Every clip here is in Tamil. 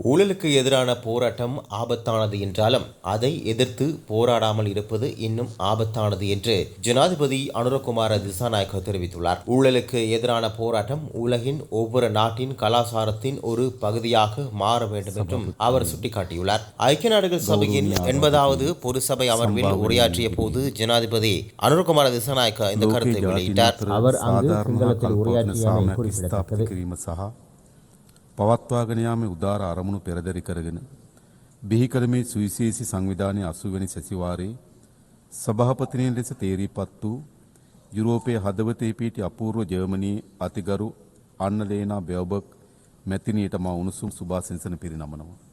ஊழலுக்கு எதிரான போராட்டம் ஆபத்தானது என்றாலும் அதை எதிர்த்து போராடாமல் இருப்பது இன்னும் ஆபத்தானது என்று ஜனாதிபதி அனுரகுமார திசாநாயக்க தெரிவித்துள்ளார். ஊழலுக்கு எதிரான போராட்டம் உலகின் ஒவ்வொரு நாட்டின் கலாச்சாரத்தின் ஒரு பகுதியாக மாற வேண்டும் என்றும் அவர் சுட்டிக்காட்டியுள்ளார். ஐக்கிய நாடுகள் சபையின் எண்பதாவது பொது சபை அமர்வில் உரையாற்றிய போது ஜனாதிபதி அனுரகுமார திசாநாயக்க இந்த கருத்தை வெளியிட்டார். அவர் அங்கு පවත්වාගෙන යාමේ උදාර අරමුණු පෙරදරි කරගෙන බිහි කළ මේ සුවිශේෂී සංවිධානය අසුවැනි සැසිවාරයේ සභාපතිනියෙන් ලෙස තේරීපත් වූ යුරෝපය හදවතේ පිහිටි අපූර්ව ජර්මනී අතිගරු අන්නලේනා බෙවබක් මැතිනීට ම උණුසුම් සුභාසිංසන පිරිනමනවා.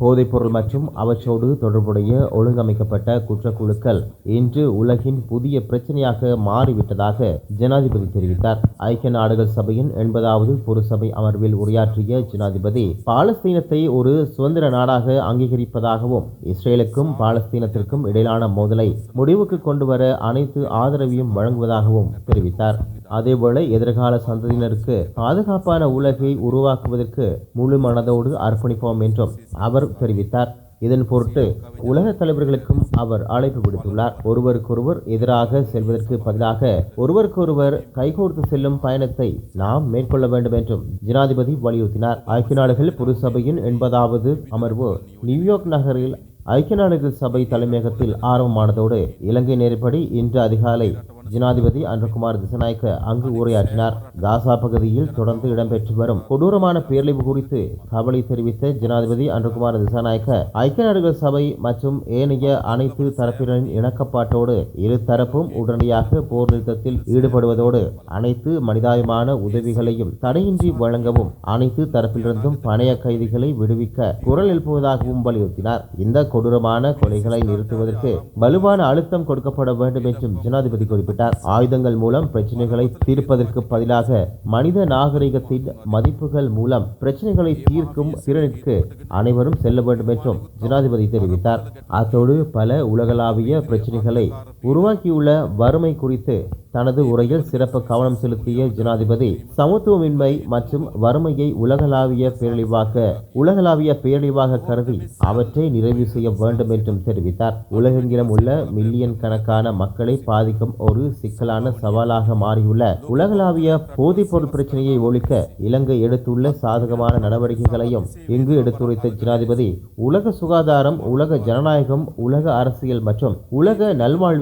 போதைப்பொருள் மற்றும் அவற்றோடு தொடர்புடைய ஒழுங்கமைக்கப்பட்ட குற்றக்குழுக்கள் இன்று உலகின் புதிய பிரச்சனையாக மாறிவிட்டதாக ஜனாதிபதி தெரிவித்தார். ஐக்கிய நாடுகள் சபையின் எண்பதாவது பொதுசபை அமர்வில் உரையாற்றிய ஜனாதிபதி பாலஸ்தீனத்தை ஒரு சுதந்திர நாடாக அங்கீகரிப்பதாகவும் இஸ்ரேலுக்கும் பாலஸ்தீனத்திற்கும் இடையிலான மோதலை முடிவுக்கு கொண்டுவர அனைத்து ஆதரவையும் வழங்குவதாகவும் தெரிவித்தார். அதேபோல எதிர்கால சந்ததியினருக்கு பாதுகாப்பான உலகை உருவாக்குவதற்கு முழு மனதோடு அர்ப்பணிப்போம் என்றும் அவர் தெரிவித்தார். இதன் பொருட்டு உலக தலைவர்களுக்கும் அவர் அழைப்பு விடுத்துள்ளார். ஒருவருக்கொருவர் எதிராக செல்வதற்கு பதிலாக ஒருவருக்கொருவர் கைகோர்த்து செல்லும் பயணத்தை நாம் மேற்கொள்ள வேண்டும் என்றும் ஜனாதிபதி வலியுறுத்தினார். ஐக்கிய நாடுகள் பொது சபையின் எண்பதாவது அமர்வு நியூயார்க் நகரில் ஐக்கிய நாடுகள் சபை தலைமையகத்தில் ஆரம்பமானதோடு இலங்கை நேரப்படி இன்று அதிகாலை ஜனாதிபதி அன்றகுமார் திசநாயக்க அங்கு உரையாற்றினார். காசா பகுதியில் தொடர்ந்து இடம்பெற்று வரும் கொடூரமான பேரழிவு குறித்து கவலை தெரிவித்த ஜனாதிபதி அன்றகுமார் திசநாயக்க ஐக்கிய நாடுகள் சபை மற்றும் ஏனைய அனைத்து தரப்பினரின் இணக்கப்பாட்டோடு இரு தரப்பும் உடனடியாக போர் நிறுத்தத்தில் ஈடுபடுவதோடு அனைத்து மனிதாயமான உதவிகளையும் தடையின்றி வழங்கவும் அனைத்து தரப்பிலிருந்தும் பணைய கைதிகளை விடுவிக்க குரல் எழுப்புவதாகவும் வலியுறுத்தினார். இந்த கொடூரமான கொலைகளை நிறுத்துவதற்கு வலுவான அழுத்தம் கொடுக்கப்பட வேண்டும் என்றும் ஜனாதிபதி குறிப்பிட்டார். ஆயுதங்கள் மூலம் பிரச்சனைகளை தீர்ப்பதற்கு பதிலாக மனித நாகரிகத்தின் மதிப்புகள் மூலம் பிரச்சனைகளை தீர்க்கும் திறனுக்கு அனைவரும் செல்ல வேண்டும் என்றும் ஜனாதிபதி தெரிவித்தார். அத்தோடு பல உலகளாவிய பிரச்சனைகளை உருவாக்கியுள்ள வறுமை குறித்து தனது உரையில் சிறப்பு கவனம் செலுத்திய ஜனாதிபதி சமத்துவமின்மை மற்றும் வறுமையை உலகளாவிய பேரழிவாக உலகளாவிய பேரழிவாக கருதி அவற்றை நிறைவு செய்ய வேண்டும் என்றும் தெரிவித்தார். உலகெங்கிலும் உள்ள மில்லியன் கணக்கான மக்களை பாதிக்கும் ஒரு சிக்கலான சவாலாக மாறியுள்ள உலகளாவிய போதைப்பொருள் பிரச்சனையை ஒழிக்க இலங்கை எடுத்துள்ள சாதகமான நடவடிக்கைகளையும் இங்கு எடுத்துரைத்த ஜனாதிபதி உலக சுகாதாரம் உலக ஜனநாயகம் உலக அரசியல் மற்றும் உலக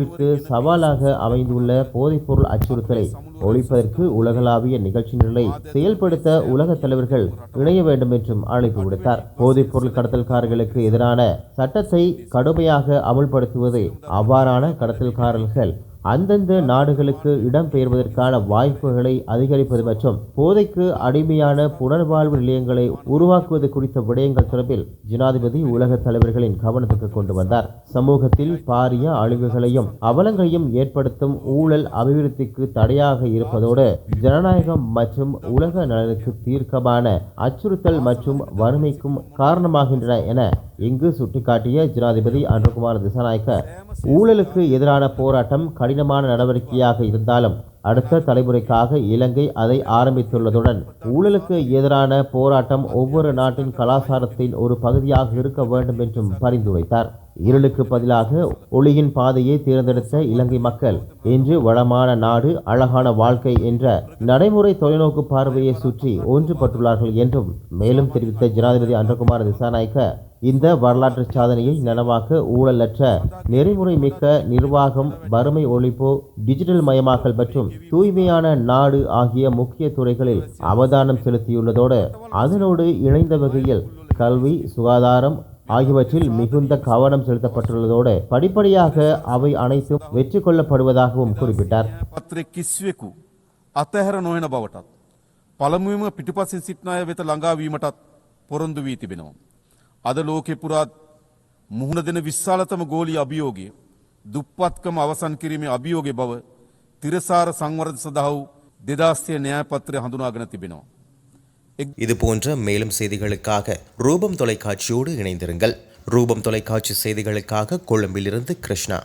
மக்களுக்கு சவாலாக அமைந்துள்ள போதைப்பொருள் அச்சுறுத்தலை ஒழிப்பதற்கு உலகளாவிய நிகழ்ச்சி நிலை செயல்படுத்த உலக தலைவர்கள் இணைய வேண்டும் என்றும் அழைப்பு விடுத்தார். போதைப்பொருள் கடத்தல்காரர்களுக்கு எதிரான சட்டத்தை கடுமையாக அமுல்படுத்துவது அவ்வாறான கடத்தல்காரர்கள் அந்தந்த நாடுகளுக்கு இடம்பெயர்வதற்கான வாய்ப்புகளை அதிகரிப்பது மற்றும் போதைக்கு அடிமையான புனர்வாழ்வு நிலையங்களை உருவாக்குவது குறித்த விடயங்கள் தொடர்பில் ஜனாதிபதி உலக தலைவர்களின் கவனத்துக்கு கொண்டு வந்தார். சமூகத்தில் பாரிய அழிவுகளையும் அவலங்களையும் ஏற்படுத்தும் ஊழல் அபிவிருத்திக்கு தடையாக இருப்பதோடு ஜனநாயகம் மற்றும் உலக நலனுக்கு தீர்க்கமான அச்சுறுத்தல் மற்றும் வறுமைக்கும் காரணமாகின்றன என இங்கு சுட்டிக்காட்டிய ஜனாதிபதி அன்றகுமார் திசாநாயக்க. ஊழலுக்கு எதிரான போராட்டம் கடினமான நடவடிக்கையாக இருந்தாலும் அடுத்த தலைமுறைக்காக இலங்கை அதை ஆரம்பித்துள்ளதுடன் ஊழலுக்கு எதிரான போராட்டம் ஒவ்வொரு நாட்டின் கலாச்சாரத்தின் ஒரு பகுதியாக இருக்க வேண்டும் என்றும் பரிந்துரைத்தார். இருளுக்கு பதிலாக ஒளியின் பாதையை தேர்ந்தெடுத்த இலங்கை மக்கள் இன்று வளமான நாடு அழகான வாழ்க்கை என்ற நடைமுறை தொலைநோக்கு பார்வையை சுற்றி ஒன்றுபட்டுள்ளார்கள் என்றும் மேலும் தெரிவித்த ஜனாதிபதி அன்றகுமார் திசாநாயக்க இந்த வரலாற்று சாதனையை நனவாக்க ஊழலற்ற நெறிமுறை மிக்க நிர்வாகம் வறுமை ஒழிப்பு டிஜிட்டல் மயமாக்கல் மற்றும் தூய்மையான நாடு ஆகிய முக்கிய துறைகளில் அவதானம் செலுத்தியுள்ளதோடு அதனோடு இணைந்த வகையில் கல்வி சுகாதாரம் ஆகியவற்றில் மிகுந்த கவனம் செலுத்தப்பட்டுள்ளதோடு படிப்படியாக அவை அனைத்தும் வெற்றி கொள்ளப்படுவதாகவும் குறிப்பிட்டார் පත්‍රය කිස්වෙකු අතහැර නොයන බවටත්. පළමුුවම පිටිපසින් සිට්නාය වෙත ළඟාවීමටත් පොරොන්දු වී තිබෙනවා. අද ලෝකෙ පුරාත් මුහුණ දෙන විශ්සාලතම ගෝලී අභියෝගය දුප්පත්කම අවසන් කිරීමේ අභියෝගය බව තිරසාර සංවරධ සඳහා වූ දෙදස්ය න්‍යායපත්‍රය හඳුනාගෙන තිබෙනවා. இது போன்ற மேலும் செய்திகளுக்காக ரூபம் தொலைக்காட்சியோடு இணைந்திருங்கள் ரூபம் தொலைக்காட்சி செய்திகளுக்காக கொழும்பிலிருந்து கிருஷ்ணா